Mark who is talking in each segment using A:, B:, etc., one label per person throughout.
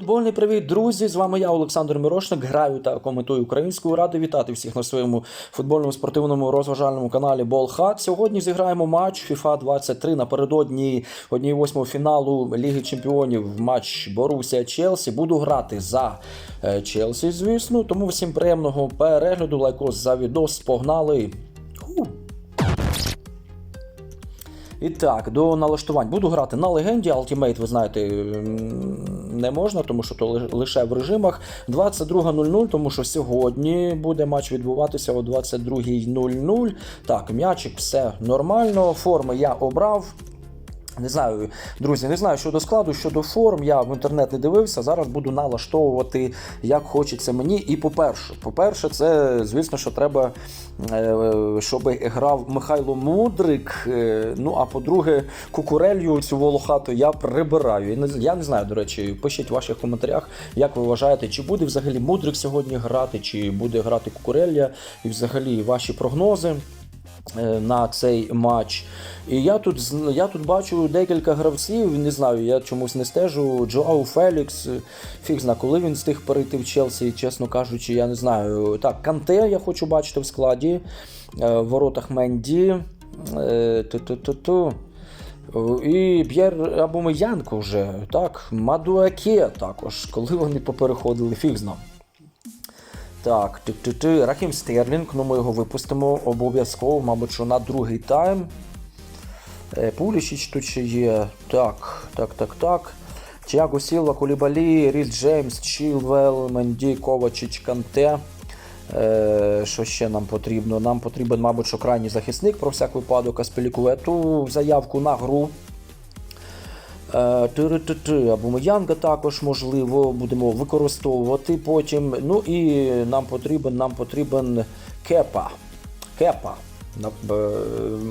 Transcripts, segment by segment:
A: Футбольний привіт, друзі! З вами я, Олександр Мирошник. Граю та коментую українською. Радий вітати всіх на своєму футбольному спортивному розважальному каналі Болхат. Сьогодні зіграємо матч FIFA 23 напередодні 1-8 фіналу Ліги Чемпіонів. Матч Борусія Челсі. Буду грати за е, Челсі, звісно. Тому всім приємного перегляду. Лайкос за відос. Погнали! І так, до налаштувань. Буду грати на легенді. Ultimate, ви знаєте, не можна, тому що то ли- лише в режимах 22.00, тому що сьогодні буде матч відбуватися о 22.00. Так, м'ячик, все нормально. Форми я обрав. Не знаю, друзі, не знаю щодо складу, щодо форм. Я в інтернет не дивився. Зараз буду налаштовувати, як хочеться мені. І по-перше, по-перше, це звісно, що треба, е, щоб грав Михайло Мудрик. е, Ну а по-друге, кукурелью цю волохату я прибираю. І Я не знаю, до речі, пишіть в ваших коментарях, як ви вважаєте, чи буде взагалі Мудрик сьогодні грати, чи буде грати кукурелля, і взагалі ваші прогнози на цей матч. І я тут я тут бачу декілька гравців. Не знаю, я чомусь не стежу. Джоау Фелікс, е, фіг зна, коли він встиг перейти в Челсі, чесно кажучи, я не знаю. Так, Канте я хочу бачити в складі. е, В воротах Менді. е, Ту-ту-ту-ту. І П'єр Абумеянко вже, так, Мадуаке також, коли вони попереходили, фіг знав. Так, ти-ти-ти, Рахім Стерлінг, ну ми його випустимо обов'язково, мабуть, що на другий тайм. Е, Пулішіч тут ще є. Так, так, так, так. Тіаго Сілва, Кулібалі, Ріс Джеймс, Чілвел, Менді, Ковачич, Канте. Е, що ще нам потрібно? Нам потрібен, мабуть, що крайній захисник про всяк випадок Аспелікуету заявку на гру. Е, Ти-ри-ти-ти, Абумеянга також можливо будемо використовувати потім. Ну і нам потрібен, нам потрібен кепа. Кепа.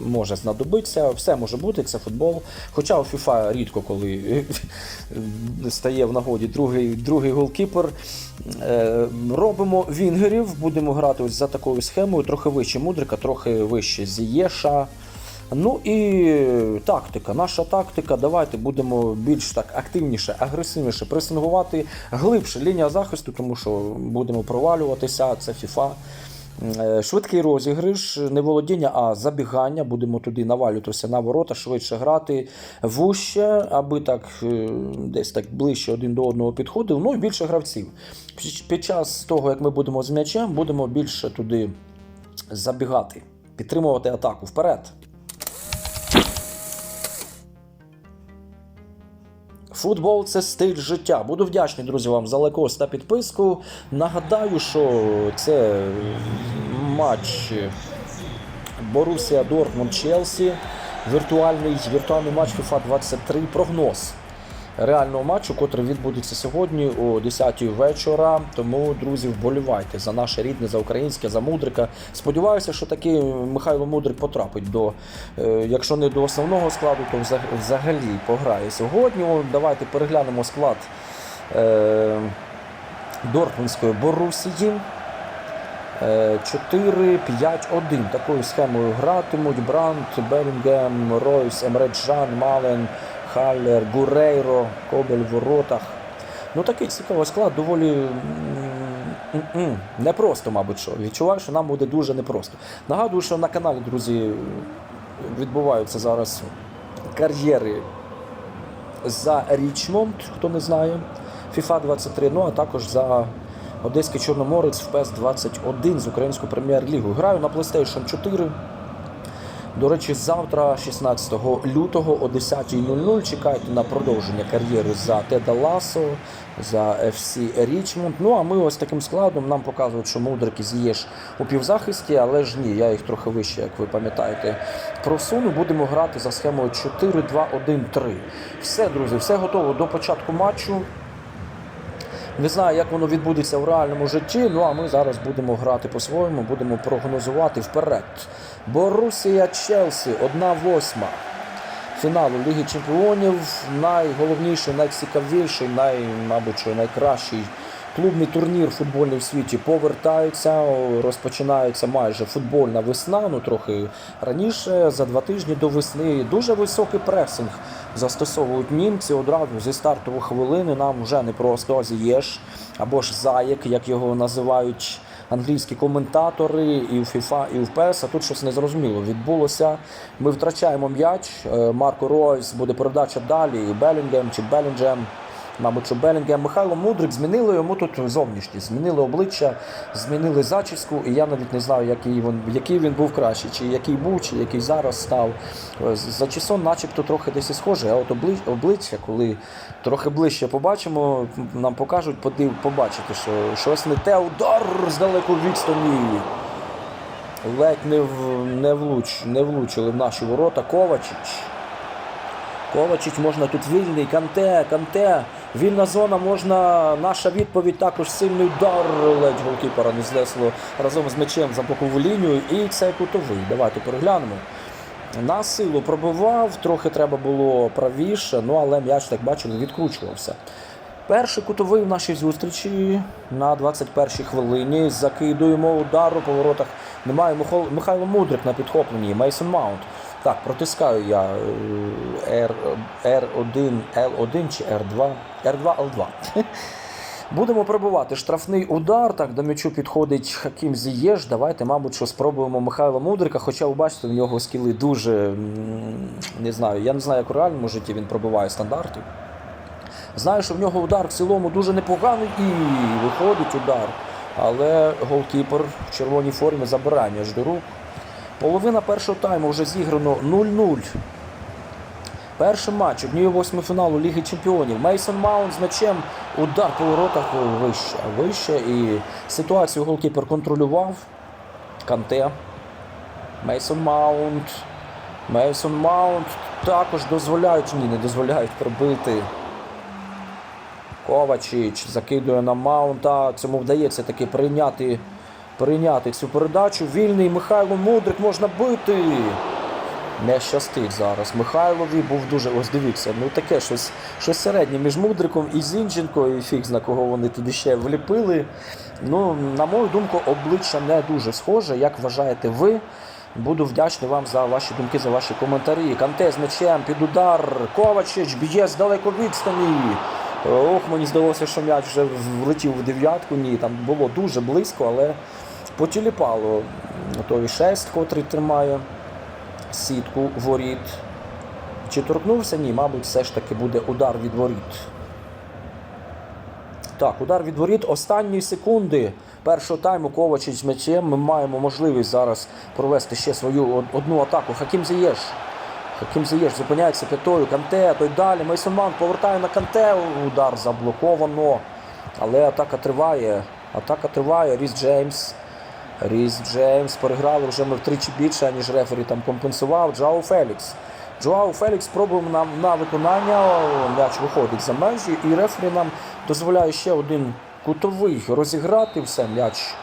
A: Може знадобитися, все може бути, це футбол. Хоча у FIFA рідко коли стає в нагоді другий, другий голкіпер. Е, Робимо вінгерів, будемо грати ось за такою схемою, трохи вище Мудрика, трохи вище Зієша. Ну і тактика, наша тактика. Давайте будемо більш так активніше, агресивніше пресингувати глибше лінія захисту, тому що будемо провалюватися. Це FIFA. Е, Швидкий розіграш, не володіння, а забігання. Будемо туди навалюватися на ворота, швидше грати вуще, аби так е, десь так ближче один до одного підходив. Ну і більше гравців. Під час того, як ми будемо з м'ячем, будемо більше туди забігати, підтримувати атаку вперед. Футбол це стиль життя. Буду вдячний, друзі, вам за лайкос та підписку. Нагадаю, що це матч Борусія Дортмунд Челсі. Віртуальний, віртуальний матч FIFA 23. Прогноз реального матчу, котрий відбудеться сьогодні о 10 вечора. Тому, друзі, вболівайте за наше рідне, за українське, за Мудрика. Сподіваюся, що таки Михайло Мудрик потрапить до, е, якщо не до основного складу, то взагалі пограє сьогодні. О, Давайте переглянемо склад е, Дортмундської Борусії. Е, 4-5-1. Такою схемою гратимуть Брант, Белінгем, Ройс, Емре Джан, Мален, Халлер, Гурейро, Кобель в воротах. Ну такий цікавий склад, доволі непросто, мабуть, що. Відчуваю, що нам буде дуже непросто. Нагадую, що на каналі, друзі, відбуваються зараз кар'єри за Річмонд, хто не знає, FIFA 23, ну а також за Одеський Чорноморець в PES 21 з українською прем'єр-лігою. Граю на PlayStation 4. До речі, завтра, 16 лютого о 10.00, чекайте на продовження кар'єри за Теда Ласо, за FC Річмонд. Ну а ми ось таким складом нам показують, що Мудрик і у півзахисті, але ж ні, я їх трохи вище, як ви пам'ятаєте, просуну. Будемо грати за схемою 4-2-1-3. Все, друзі, все готово до початку матчу. Не знаю, як воно відбудеться в реальному житті. Ну а ми зараз будемо грати по-своєму, будемо прогнозувати вперед. Борусія Челсі, 1-8. Фіналу Ліги Чемпіонів. Найголовніший, найцікавіший, най, мабуть, найкращий клубний турнір футбольний в світі повертається, о, розпочинається майже футбольна весна, ну трохи раніше, за два тижні до весни. Дуже високий пресинг застосовують німці одразу зі стартової хвилини. Нам вже не просто Зієш або ж Заєк, як його називають англійські коментатори і в FIFA, і в PES, а тут щось незрозуміло відбулося. Ми втрачаємо м'яч. Е, Марко Ройс буде передача далі. Белінгем чи Белінджем. Мабуть, що Белінгем Михайло Мудрик змінили йому тут зовнішність, змінили обличчя, змінили зачіску, і я навіть не знаю, який він, який він був кращий, чи який був, чи який зараз став. Е, з- Зачісон начебто трохи десь і схожий, а от обличчя, коли трохи ближче побачимо, нам покажуть, подив, побачити, що щось не те, удар з далеку відстані. Ледь не, в, не, влуч, не влучили в наші ворота. Ковачич. Ковачич можна тут вільний, канте, канте. Вільна зона можна. Наша відповідь також сильний удар. Ледь голкіпера не знесло разом з м'ячем за бокову лінію. І це кутовий. Давайте переглянемо. На силу пробивав, трохи треба було правіше, ну але м'яч, так бачили, відкручувався. Перший кутовий в нашій зустрічі на 21-й хвилині. Закидуємо удару по воротах. Немає Михайло Мудрик на підхопленні. Мейсон Маунт. Так, протискаю я R, R1, L1 чи R2. R2, L2. Будемо пробувати штрафний удар. Так, до м'ячу підходить Хакім Зієш. Давайте, мабуть, що спробуємо Михайла Мудрика. Хоча ви бачите, в нього скіли дуже не знаю. Я не знаю, як у реальному житті він пробиває стандарти. Знаю, що в нього удар в цілому дуже непоганий і виходить удар. Але голкіпер в червоній формі забирає м'яч до рук. Половина першого тайму вже зіграно 0-0. Перший матч однієї восьми фіналу Ліги Чемпіонів. Мейсон Маунт з м'ячем удар по воротах вище. Вище. І ситуацію голкіпер контролював. Канте. Мейсон Маунт. Мейсон Маунт також дозволяють, ні, не дозволяють пробити. Ковачич закидує на Маунта. Цьому вдається таки прийняти, прийняти цю передачу. Вільний Михайло Мудрик можна бити. Не щастить зараз. Михайлові був дуже. Ось дивіться, ну таке щось, щось середнє між Мудриком і Зінченко, і фіг зна кого вони туди ще вліпили. Ну, на мою думку, обличчя не дуже схоже. Як вважаєте ви? Буду вдячний вам за ваші думки, за ваші коментарі. Канте з м'ячем під удар. Ковачич б'є з далеко відстані. Ох, мені здалося, що м'яч вже влетів в дев'ятку. Ні, там було дуже близько, але потіліпало той шест, котрий тримає сітку воріт. Чи торкнувся? Ні, мабуть, все ж таки буде удар від воріт. Так, удар від воріт. Останні секунди першого тайму Ковачич з м'ячем. Ми маємо можливість зараз провести ще свою одну атаку. Хакім Зієш. Хакім Зієш зупиняється п'ятою. Канте, той далі. Мейсон Маунт повертає на Канте. Удар заблоковано. Але атака триває. Атака триває. Ріс Джеймс. Ріс Джеймс переграли вже ми втричі більше, ніж рефері там компенсував. Джоау Фелікс. Джоау Фелікс пробуємо нам на виконання. М'яч виходить за межі, і рефері нам дозволяє ще один кутовий розіграти. Все, м'яч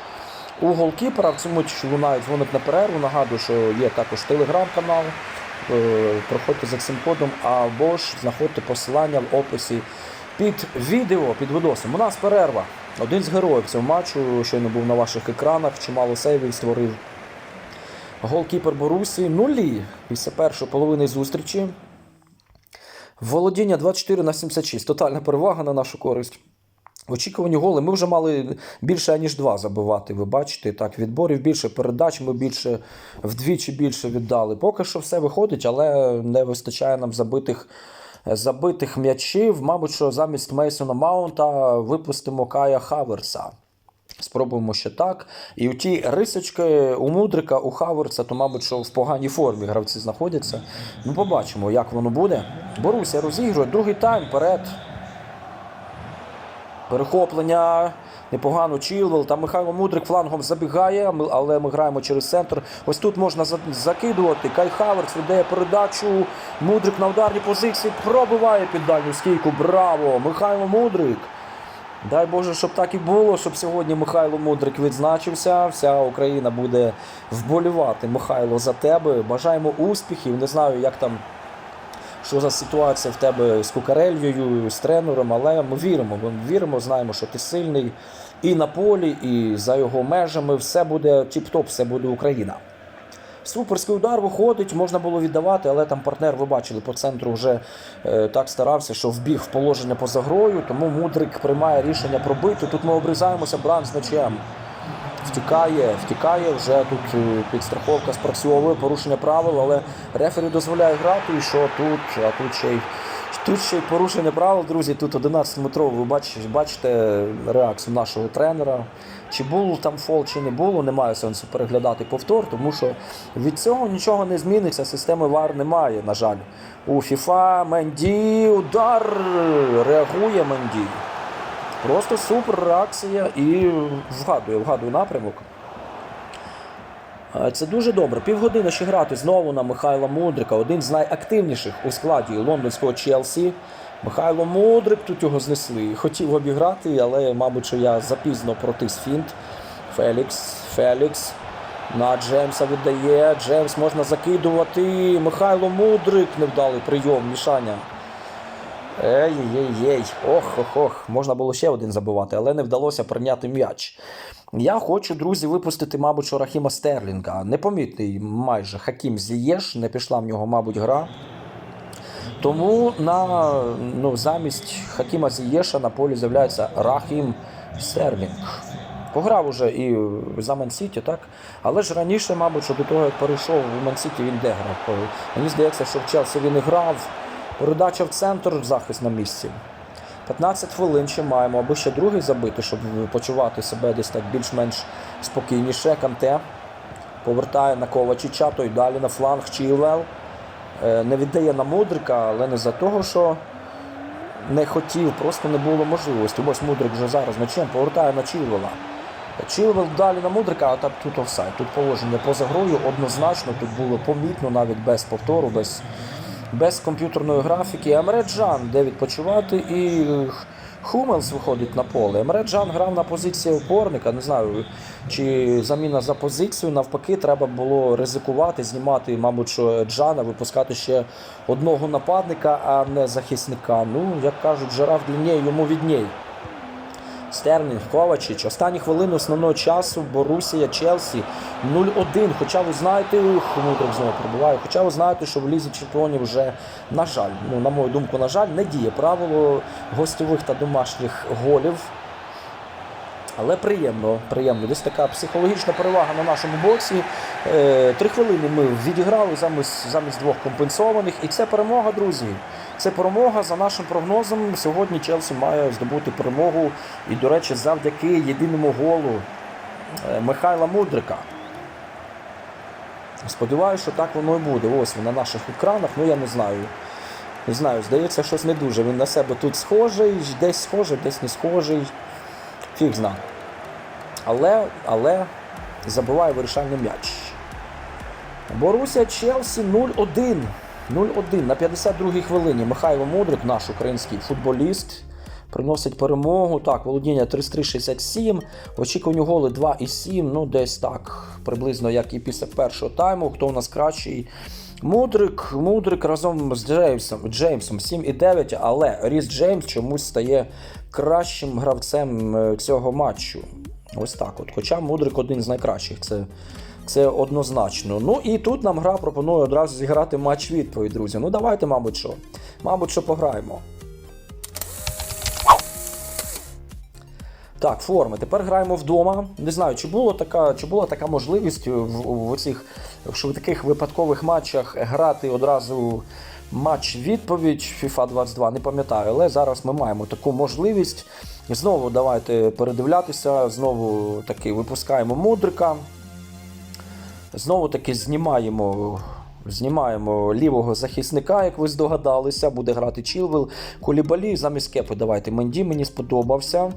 A: у голкіпера. В цьому ж лунає дзвоник на перерву. Нагадую, що є також телеграм-канал. Е, Проходьте за цим кодом або ж знаходьте посилання в описі під відео, під відосом. У нас перерва. Один з героїв цього матчу, щойно був на ваших екранах, чимало сейвів створив. Голкіпер Борусі нулі після першої половини зустрічі. Володіння 24 на 76. Тотальна перевага на нашу користь. Очікувані голи. Ми вже мали більше ніж два забивати. Ви бачите, так, відборів більше передач, ми більше вдвічі більше віддали. Поки що все виходить, але не вистачає нам забитих, забитих м'ячів. Мабуть, що замість Мейсона Маунта випустимо Кая Хаверса. Спробуємо ще так. І у ті рисочки у Мудрика, у Хаверса, то, мабуть, що в поганій формі гравці знаходяться. Ну, побачимо, як воно буде. Боруся розігрує. Другий тайм перед. Перехоплення. Непогано Чілвел. Там Михайло Мудрик флангом забігає, але ми граємо через центр. Ось тут можна закидувати. Кай Хаверс віддає передачу. Мудрик на ударній позиції пробиває під дальню стійку. Браво! Михайло Мудрик. Дай Боже, щоб так і було, щоб сьогодні Михайло Мудрик відзначився. Вся Україна буде вболівати Михайло за тебе. Бажаємо успіхів. Не знаю, як там що за ситуація в тебе з Кукарельєю, з тренером, але ми віримо. Ми віримо, знаємо, що ти сильний і на полі, і за його межами. Все буде тіп-топ, все буде Україна. Суперський удар виходить, можна було віддавати, але там партнер, ви бачили, по центру вже е, так старався, що вбіг в положення поза грою, тому Мудрик приймає рішення пробити. Тут ми обрізаємося, Бран з м'ячем. Втікає, втікає, вже тут е, підстраховка спрацьовує, порушення правил, але рефері дозволяє грати, і що тут, а тут ще й. Тут ще й порушення правил, друзі. Тут 11-метровий. Ви бачите, бачите реакцію нашого тренера. Чи був там фол, чи не було, немає сенсу переглядати повтор, тому що від цього нічого не зміниться. Системи ВАР немає, на жаль. У ФІФА Менді удар реагує Менді. Просто супер реакція і вгадує, вгадує напрямок. Це дуже добре. Півгодини ще грати знову на Михайла Мудрика, один з найактивніших у складі лондонського Челсі. Михайло Мудрик тут його знесли. Хотів обіграти, але, мабуть, що я запізно протис фінт. Фелікс, Фелікс. На Джеймса віддає. Джеймс можна закидувати. Михайло Мудрик невдалий прийом, мішання. Ей-ей-ей, ох-ох-ох. Можна було ще один забивати, але не вдалося прийняти м'яч. Я хочу, друзі, випустити, мабуть, що Стерлінга. Непомітний майже Хакім Зієш, не пішла в нього, мабуть, гра. Тому на, ну, замість Хакіма Зієша на полі з'являється Рахім Стерлінг. Пограв уже і за Мансіті, так? Але ж раніше, мабуть, що до того, як перейшов у Мансіті, він де грав. Мені здається, що в Челсі він і грав. Передача в центр, захист на місці. 15 хвилин ще маємо, аби ще другий забити, щоб почувати себе десь так більш-менш спокійніше. Канте повертає на Ковачича, той далі на фланг Чілвел. Е, Не віддає на Мудрика, але не за того, що не хотів, просто не було можливості. Ось Мудрик вже зараз м'ячем повертає на Чілвела. Чілвел далі на Мудрика, а там тут офсайд. Тут положення поза грою однозначно, тут було помітно, навіть без повтору, без, без комп'ютерної графіки. Емре Джан, де відпочивати, і Хумелс виходить на поле. Емре Джан грав на позиції опорника. Не знаю, чи заміна за позицію. Навпаки, треба було ризикувати, знімати, мабуть, що Джана, випускати ще одного нападника, а не захисника. Ну, як кажуть, жираф длиннее, йому відній. Стерлінг, Ковачич. Останні хвилини основного часу Борусія, Челсі 0-1. Хоча ви знаєте, ух, Мудрик знову прибуває. Хоча ви знаєте, що в Лізі Чемпіонів вже, на жаль, ну, на мою думку, на жаль, не діє правило гостьових та домашніх голів. Але приємно, приємно. Десь така психологічна перевага на нашому боксі. Е, Три хвилини ми відіграли замість, замість двох компенсованих. І це перемога, друзі. Це перемога за нашим прогнозом. Сьогодні Челсі має здобути перемогу. І, до речі, завдяки єдиному голу е, Михайла Мудрика. Сподіваюся, що так воно і буде. Ось він на наших екранах. Ну я не знаю. Не знаю, здається, щось не дуже. Він на себе тут схожий, десь схожий, десь не схожий. Фіг зна. Але, але забиває вирішальний м'яч. Боруся Челсі 0-1. 0-1 на 52-й хвилині. Михайло Мудрик, наш український футболіст, приносить перемогу. Так, володіння 33-67. Очікувані голи 2,7. Ну, десь так, приблизно як і після першого тайму. Хто у нас кращий? Мудрик, Мудрик разом з Джеймсом, Джеймсом 7,9, але Ріс Джеймс чомусь стає кращим гравцем е, цього матчу. Ось так от. Хоча Мудрик один з найкращих. Це, це однозначно. Ну і тут нам гра пропонує одразу зіграти матч відповідь, друзі. Ну давайте, мабуть, що. Мабуть, що пограємо. Так, форми. Тепер граємо вдома. Не знаю, чи була така, чи була така можливість в, в, цих швидких випадкових матчах грати одразу матч відповідь FIFA 22, не пам'ятаю, але зараз ми маємо таку можливість. І Знову давайте передивлятися, знову таки випускаємо мудрика. Знову таки знімаємо. Знімаємо лівого захисника, як ви здогадалися, буде грати Чілвел. Колібалі замість кепи. Давайте. Менді мені сподобався.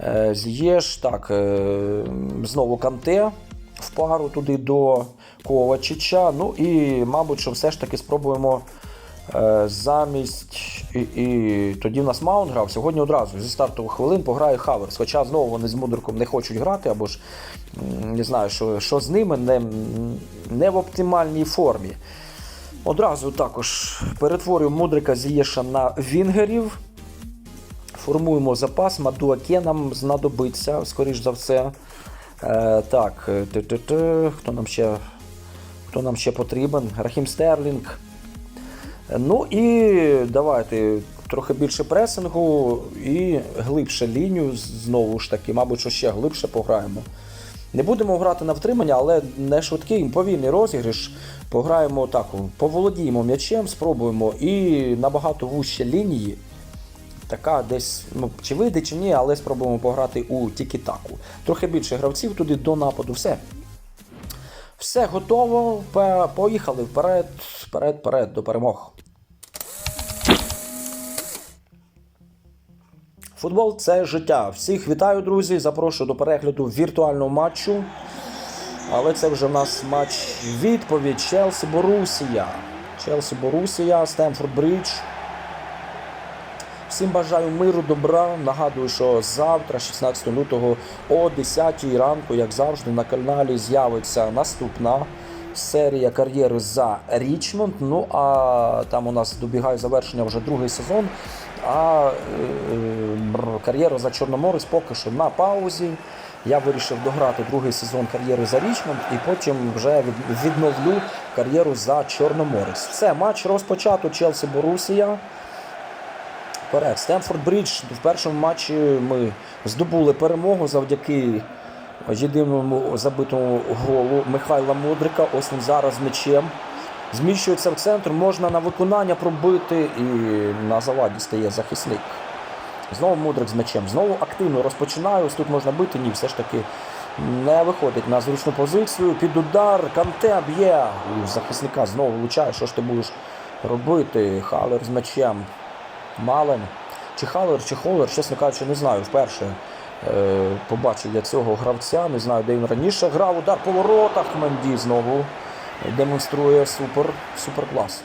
A: Е, З'єш, так, е, знову Канте в пару туди до Ковачича. Ну і, мабуть, що все ж таки спробуємо замість. І, і тоді в нас Маунт грав. Сьогодні одразу зі стартових хвилин пограє Хаверс. Хоча знову вони з Мудриком не хочуть грати, або ж не знаю, що, що з ними не, не в оптимальній формі. Одразу також перетворюємо Мудрика Зієша на Вінгерів. Формуємо запас. Мадуаке нам знадобиться, скоріш за все. Е, так, е, хто нам ще хто нам ще потрібен? Рахім Стерлінг. Ну і давайте трохи більше пресингу і глибше лінію. Знову ж таки, мабуть, що ще глибше пограємо. Не будемо грати на втримання, але не швидкий, повільний розіграш. Пограємо так, поволодіємо м'ячем, спробуємо і набагато вужче лінії. Така десь, ну, чи вийде, чи ні, але спробуємо пограти у тікі-таку. Трохи більше гравців туди до нападу. Все. Все готово. Поїхали вперед, вперед, вперед, до перемог. Футбол це життя. Всіх вітаю, друзі. Запрошую до перегляду віртуального матчу. Але це вже в нас матч відповідь Челсі Борусія. Челсі Борусія, Стемфорд Бридж. Всім бажаю миру, добра. Нагадую, що завтра, 16 лютого, о 10 ранку, як завжди, на каналі з'явиться наступна серія кар'єри за Річмонд. Ну а там у нас добігає завершення вже другий сезон. А е, бр- кар'єра за Чорноморець поки що на паузі. Я вирішив дограти другий сезон кар'єри за Річмонд і потім вже відновлю кар'єру за Чорноморець. Все, матч розпочато Челсі Борусія. Вперед. Стемфорд Бридж в першому матчі ми здобули перемогу завдяки єдиному забитому голу Михайла Мудрика. Ось він зараз з м'ячем. Зміщується в центр, можна на виконання пробити і на заваді стає захисник. Знову Мудрик з м'ячем. Знову активно розпочинаю. Ось тут можна бити. Ні, все ж таки не виходить на зручну позицію. Під удар. Канте б'є. Захисника знову влучає. Що ж ти будеш робити? Халер з м'ячем. Мален. Чи Халер, чи Холер, чесно кажучи, не знаю. Вперше е, побачив я цього гравця. Не знаю, де він раніше грав. Удар по воротах. Менді знову демонструє супер, супер клас.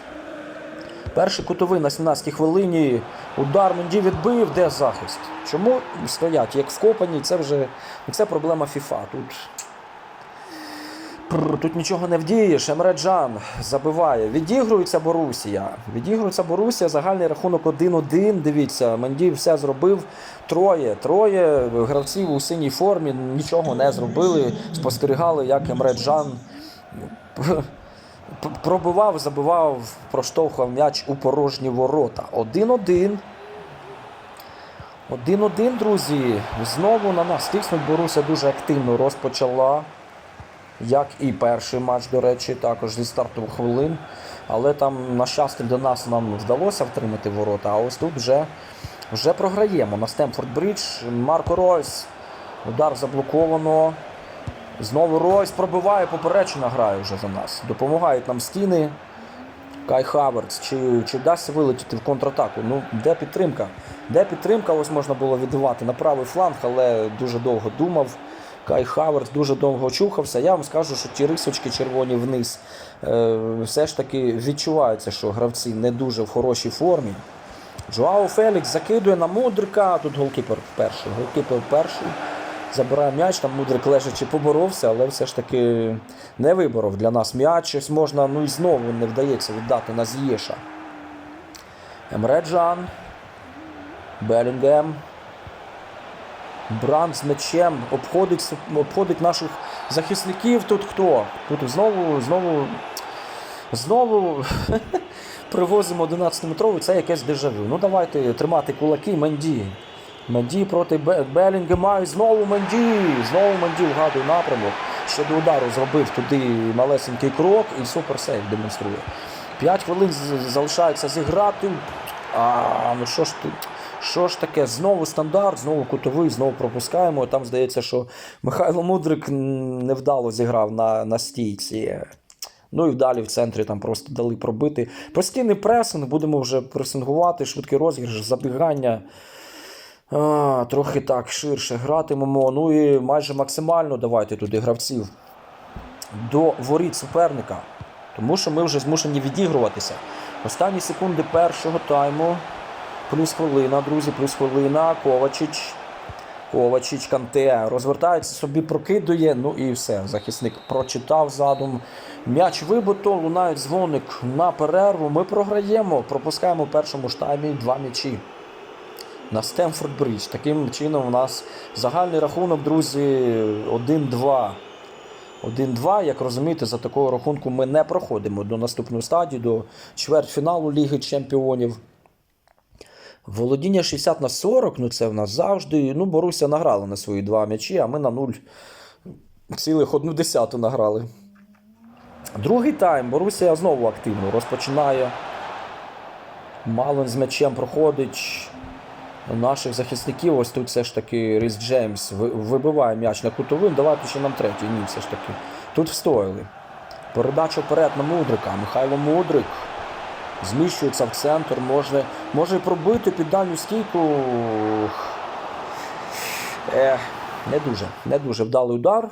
A: Перший кутовий на 17-й хвилині. Удар Менді відбив, де захист? Чому стоять як вкопані? Це вже це проблема FIFA. Тут, тут нічого не вдієш. Емре Джан забиває. Відігрується Борусія. Відігрується Борусія. Загальний рахунок 1-1. Дивіться, Менді все зробив. Троє. Троє гравців у синій формі нічого не зробили. Спостерігали, як Емре Джан пробивав, забивав, проштовхував м'яч у порожні ворота. 1-1. 1-1, друзі. Знову на нас тиснуть. Боруся дуже активно розпочала. Як і перший матч, до речі, також зі стартових хвилин. Але там, на щастя, до нас нам вдалося втримати ворота. А ось тут вже, вже програємо. На Стемфорд Бридж. Марко Ройс. Удар заблоковано. Знову Ройс пробиває, поперечина грає вже за нас. Допомагають нам стіни. Кай Хаверц. Чи, чи вдасться вилетіти в контратаку? Ну, де підтримка? Де підтримка? Ось можна було віддавати на правий фланг, але дуже довго думав. Кай Хаверц дуже довго чухався. Я вам скажу, що ті рисочки червоні вниз е, все ж таки відчуваються, що гравці не дуже в хорошій формі. Джоао Фелікс закидує на Мудрика. Тут голкіпер перший. Голкіпер перший. Забирає м'яч, там Мудрик лежачи поборовся, але все ж таки не виборов для нас м'яч. Щось можна, ну і знову не вдається віддати на Зієша. Емре Джан. Белінгем. Бранд з м'ячем обходить, обходить наших захисників. Тут хто? Тут знову, знову, знову привозимо 11-метровий, це якесь дежавю. Ну давайте тримати кулаки Менді. Менді проти Бе- Белінгема і знову Менді. Знову Менді вгадує напрямок. Ще до удару зробив туди малесенький крок і суперсейв демонструє. П'ять хвилин залишається зіграти. А, ну що ж ти? Що ж таке? Знову стандарт, знову кутовий, знову пропускаємо. Там здається, що Михайло Мудрик невдало зіграв на, на стійці. Ну і далі в центрі там просто дали пробити. Постійний пресинг, будемо вже пресингувати, швидкий розіграш, забігання. А, трохи так ширше гратимемо. Ну і майже максимально давайте туди гравців до воріт суперника. Тому що ми вже змушені відігруватися. Останні секунди першого тайму. Плюс хвилина, друзі, плюс хвилина. Ковачич. Ковачич, Канте розвертається собі, прокидує. Ну і все. Захисник прочитав задум М'яч вибито, лунає дзвоник на перерву. Ми програємо, пропускаємо в першому ж таймі два м'ячі на Стемфорд Бридж. Таким чином у нас загальний рахунок, друзі, 1-2. 1-2, як розумієте, за такого рахунку ми не проходимо до наступної стадії, до чвертьфіналу Ліги Чемпіонів. Володіння 60 на 40, ну це в нас завжди. Ну, Боруся награла на свої два м'ячі, а ми на 0 цілих одну десяту награли. Другий тайм Борусія знову активно розпочинає. Малин з м'ячем проходить наших захисників. Ось тут все ж таки Ріс Джеймс вибиває м'яч на кутовим. Давайте ще нам третій. Ні, все ж таки. Тут встояли. Передача вперед на Мудрика. Михайло Мудрик зміщується в центр. Може, може пробити під дальню стійку. Е, не дуже. Не дуже вдалий удар.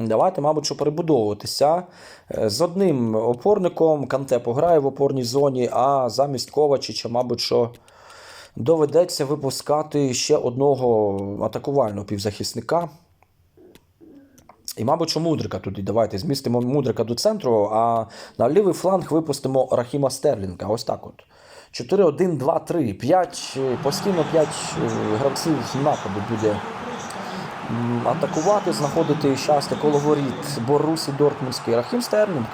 A: Давайте, мабуть, що перебудовуватися. Е, З одним опорником Канте пограє в опорній зоні, а замість Ковачича, мабуть, що доведеться випускати ще одного атакувального півзахисника. І, мабуть, що Мудрика туди. Давайте змістимо Мудрика до центру, а на лівий фланг випустимо Рахіма Стерлінга. Ось так от. 4-1-2-3. 5, постійно 5 гравців нападу буде атакувати, знаходити щастя коло воріт Борусі Дортмундський. Рахім Стерлінг.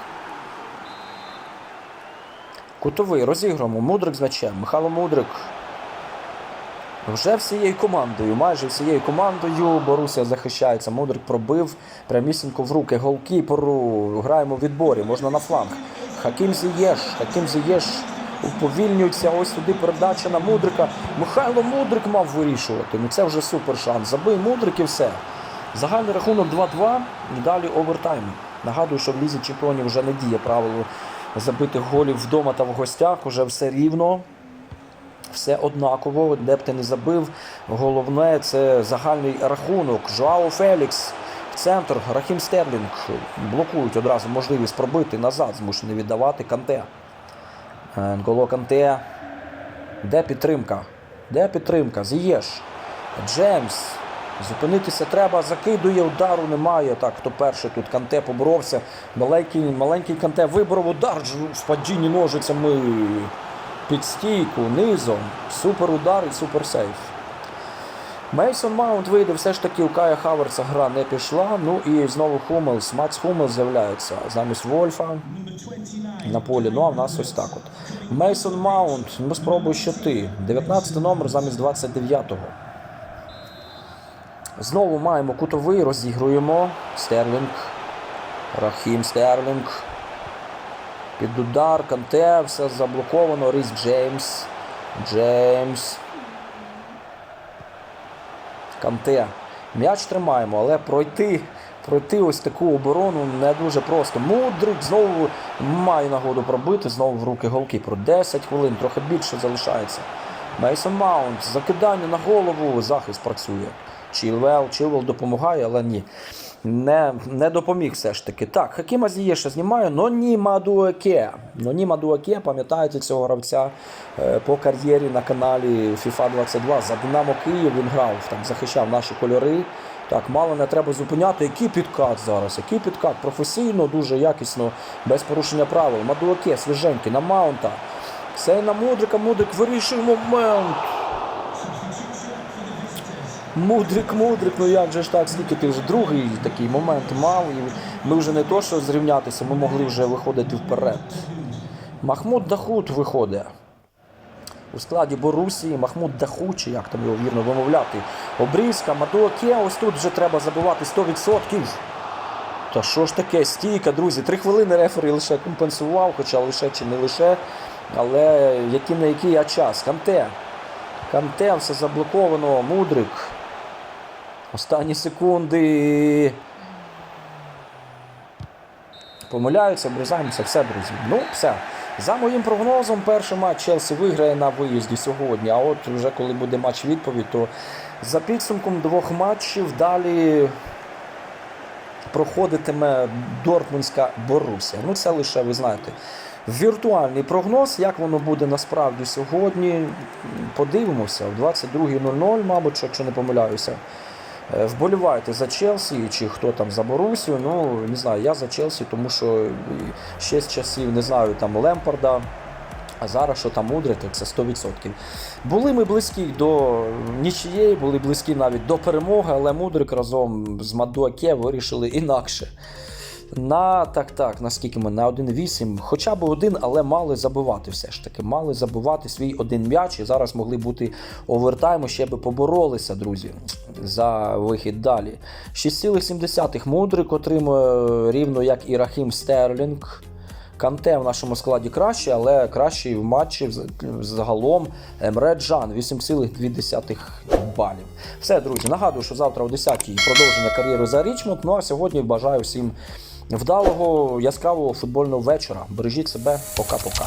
A: Кутовий розіграємо. Мудрик з м'ячем. Михайло Мудрик. Вже всією командою, майже всією командою Борусія захищається. Мудрик пробив прямісінько в руки голкіперу. Граємо в відборі, можна на фланг. Хакім Зієш, Хакім Зієш уповільнюється. Ось сюди передача на Мудрика. Михайло Мудрик мав вирішувати. Ну це вже супер шанс. Забий Мудрик і все. Загальний рахунок 2-2 і далі овертайм. Нагадую, що в лізі чемпіонів вже не діє правило забитих голів вдома та в гостях. Уже все рівно все однаково, де б ти не забив. Головне це загальний рахунок. Жоао Фелікс центр, Рахім Стерлінг блокують одразу можливість пробити назад, змушений віддавати Канте. Нголо Канте. Де підтримка? Де підтримка? Зієш. Джеймс. Зупинитися треба, закидує, удару немає. Так, хто перший тут Канте поборовся. Маленький, маленький Канте виборов удар в падінні ножицями під стійку, низом. Супер удар і супер сейф. Мейсон Маунт вийде, все ж таки у Кая Хаверса гра не пішла. Ну і знову Хумелс. Мац Хумелс з'являється замість Вольфа на полі. Ну а в нас ось так от. Мейсон Маунт, ну спробуй ще ти. 19 номер замість 29-го. Знову маємо кутовий, розігруємо. Стерлінг. Рахім Стерлінг. Під удар, Канте, все заблоковано. Ріс Джеймс. Джеймс. Канте. М'яч тримаємо, але пройти, пройти ось таку оборону не дуже просто. Мудрик знову має нагоду пробити, знову в руки голкіперу. 10 хвилин, трохи більше залишається. Мейсон Маунт, закидання на голову, захист працює. Чілвел, Чілвел допомагає, але ні. Не, не допоміг все ж таки. Так, Хакіма Зієша знімаю, но ні Мадуаке. Но ні Мадуаке, пам'ятаєте цього гравця е, по кар'єрі на каналі FIFA 22. За Динамо Київ він грав, там захищав наші кольори. Так, мало не треба зупиняти. Який підкат зараз? Який підкат? Професійно, дуже якісно, без порушення правил. Мадуаке, свіженький, на маунта. Це на Мудрика, Мудрик вирішує момент. Мудрик, мудрик, ну як же ж так, скільки ти вже другий такий момент мав, і ми вже не то, що зрівнятися, ми могли вже виходити вперед. Махмуд Дахут виходить. У складі Борусії Махмуд Дахут, чи як там його вірно вимовляти. Обрізка, Мадуаке, ось тут вже треба забивати 100%. Та що ж таке, стійка, друзі, три хвилини рефері лише компенсував, хоча лише чи не лише. Але який на який а час. Канте. Канте, все заблоковано, Мудрик. Останні секунди. Помиляються, обрізаємося, все, друзі. Ну, все. За моїм прогнозом, перший матч Челсі виграє на виїзді сьогодні. А от вже коли буде матч відповідь, то за підсумком двох матчів далі проходитиме Дортмундська Борусія. Ну, це лише, ви знаєте, віртуальний прогноз. Як воно буде насправді сьогодні? Подивимося, о 22.00, мабуть, якщо не помиляюся. Е, Вболіваєте за Челсі чи хто там за Борусію. Ну не знаю, я за Челсі, тому що ще з часів не знаю там Лемпарда. А зараз що там мудрити, це 100%. Були ми близькі до нічієї, були близькі навіть до перемоги, але Мудрик разом з Мадуаке вирішили інакше. На так, так, наскільки ми на 1-8, хоча б один, але мали забивати все ж таки. Мали забивати свій один м'яч і зараз могли бути овертайму, ще би поборолися, друзі, за вихід далі. 6,7 Мудрик отримує рівно як і Рахім Стерлінг. Канте в нашому складі краще, але кращий в матчі загалом Емре Джан 8,2 балів. Все, друзі, нагадую, що завтра о 10-й продовження кар'єри за Річмонд. Ну а сьогодні бажаю всім вдалого, яскравого футбольного вечора. Бережіть себе, пока-пока.